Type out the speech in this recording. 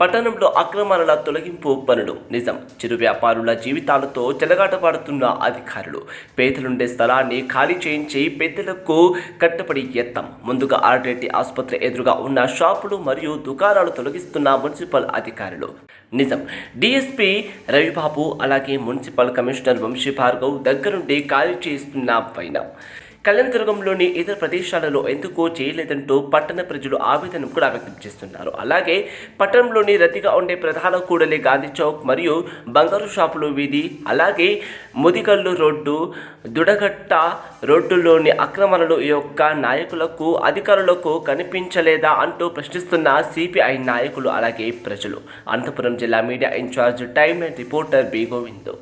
పట్టణంలో అక్రమాల తొలగింపు పనులు. నిజం. చిరు వ్యాపారుల జీవితాలతో చెలగాటపాడుతున్న అధికారులు. పేదలుండే స్థలాన్ని ఖాళీ చేయించి పెద్దలకు కట్టబడి ఎత్తం. ముందుగా ఆర్డేటి ఆసుపత్రి ఎదురుగా ఉన్న షాపులు మరియు దుకాణాలు తొలగిస్తున్న మున్సిపల్ అధికారులు. నిజం. డిఎస్పీ రవిబాబు అలాగే మున్సిపల్ కమిషనర్ వంశీ భార్గవ్ దగ్గరుండి ఖాళీ చేస్తున్న పైన కళ్యాణదుర్గంలోని ఇతర ప్రదేశాలలో ఎందుకు చేయలేదంటూ పట్టణ ప్రజలు ఆవేదన కూడా వ్యక్తం చేస్తున్నారు. అలాగే పట్టణంలోని రద్దీగా ఉండే ప్రధాన కూడలి గాంధీ చౌక్ మరియు బంగారు షాపులు వీధి అలాగే ముదిగల్లు రోడ్డు దుడగట్ట రోడ్డులోని అక్రమాలను ఈ యొక్క నాయకులకు అధికారులకు కనిపించలేదా అంటూ ప్రశ్నిస్తున్న సిపిఐ నాయకులు అలాగే ప్రజలు. అనంతపురం జిల్లా media incharge time and reporter B Govind.